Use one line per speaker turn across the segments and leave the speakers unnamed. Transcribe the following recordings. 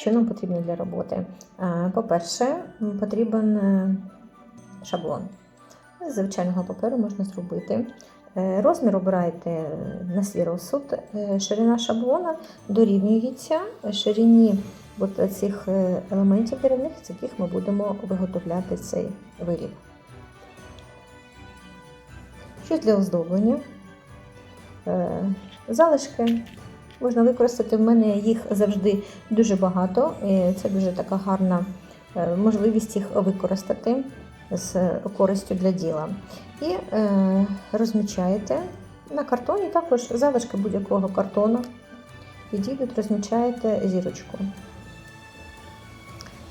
що нам потрібно для роботи? Е, По-перше, потрібен е, шаблон. З звичайного паперу можна зробити. Е, Розмір обираєте на свій розсуд. Ширина шаблона дорівнюється ширині от цих елементів деревних, з яких ми будемо виготовляти цей виріб. Щось для оздоблення. Залишки можна використати. В мене їх завжди дуже багато. і Це дуже така гарна е, можливість їх використати з користю для діла. І е, розмічаєте на картоні також залишки будь-якого картону. Підійдуть, розмічаєте зірочку.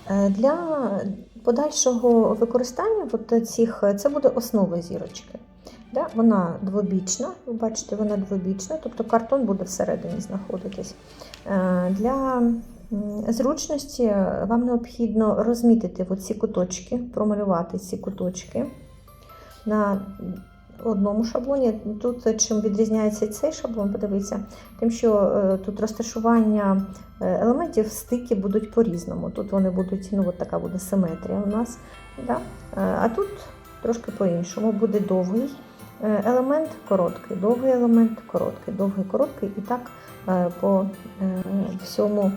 Е, Для подальшого використання от цих, це буде основа зірочки. Да? Вона двобічна, ви бачите, вона двобічна, тобто картон буде всередині знаходитись. Е, Для зручності вам необхідно розмітити ці куточки, промалювати ці куточки на одному шаблоні. Тут чим відрізняється цей шаблон, подивіться, тим, що е, тут розташування е, елементів стики будуть по-різному. Тут вони будуть, ну от така буде симетрія у нас. Да? А тут трошки по-іншому буде довгий е, елемент, короткий, довгий елемент, короткий, довгий, короткий, і так е, по е, всьому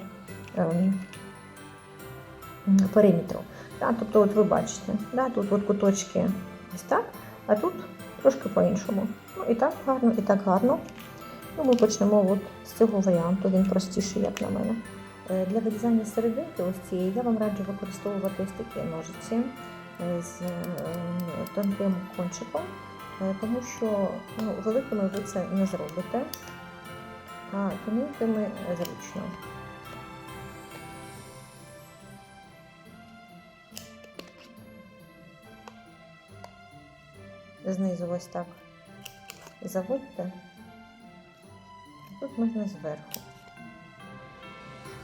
периметру. Да? Тобто, от ви бачите, да? тут от куточки ось так, а тут трошки по-іншому. Ну і так гарно, і так гарно. Ну, ми почнемо от з цього варіанту, він простіший, як на мене. Для вирізання серединки ось цієї я вам раджу використовувати ось такі ножиці з е, тонким кончиком, е, тому що ну, великими ви це не зробите, а тоненькими зручно. Знизу ось так заводьте. Тут можна зверху.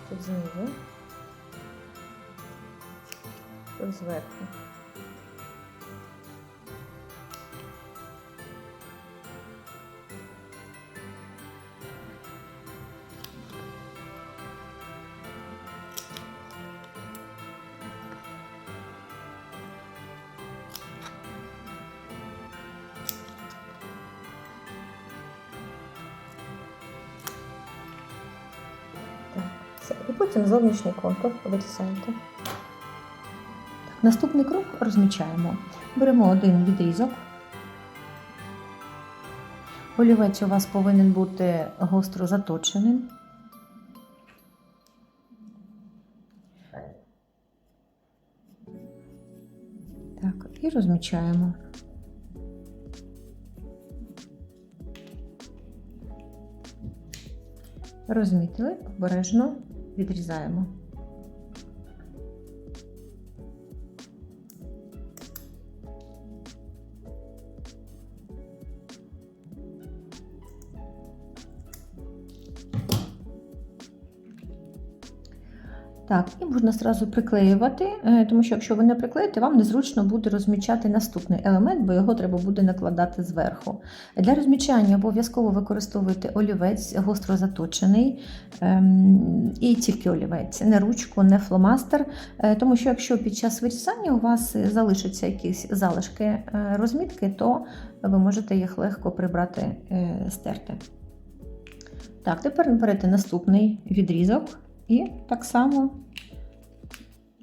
Тут знизу. Тут зверху. Все. І потім зовнішній контур вирізаєте. Наступний крок розмічаємо. Беремо один відрізок. Олівець у вас повинен бути гостро заточеним. Так, і розмічаємо. Розмітили, обережно відрізаємо. Так, і можна зразу приклеювати, е, тому що якщо ви не приклеїте, вам незручно буде розмічати наступний елемент, бо його треба буде накладати зверху. Для розмічання обов'язково використовуйте олівець гостро заточений ем, і тільки олівець, не ручку, не фломастер, е, тому що якщо під час вирізання у вас залишаться якісь залишки е, розмітки, то ви можете їх легко прибрати, стерти. Так, тепер берете наступний відрізок. І так само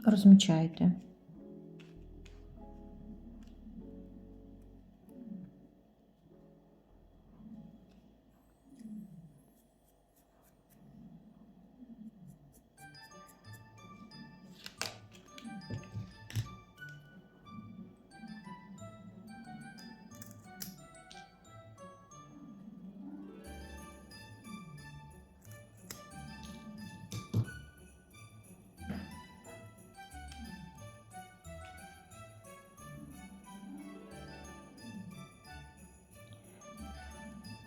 розмічаєте.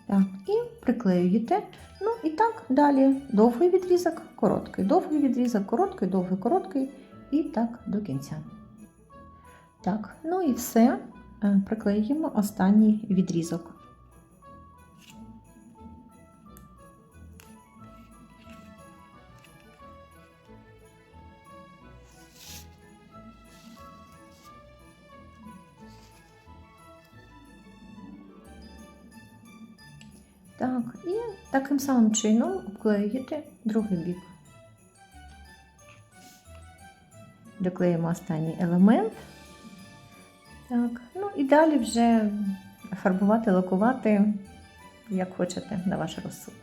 Так, і приклеюєте. Ну і так далі. Довгий відрізок, короткий, довгий відрізок, короткий, довгий, короткий. І так до кінця. Так, ну і все. Е, Приклеїмо останній відрізок. Так, і таким самим чином обклеюєте другий бік. Доклеїмо останній елемент. Так, ну і далі вже фарбувати, лакувати, як хочете, на ваш розсуд.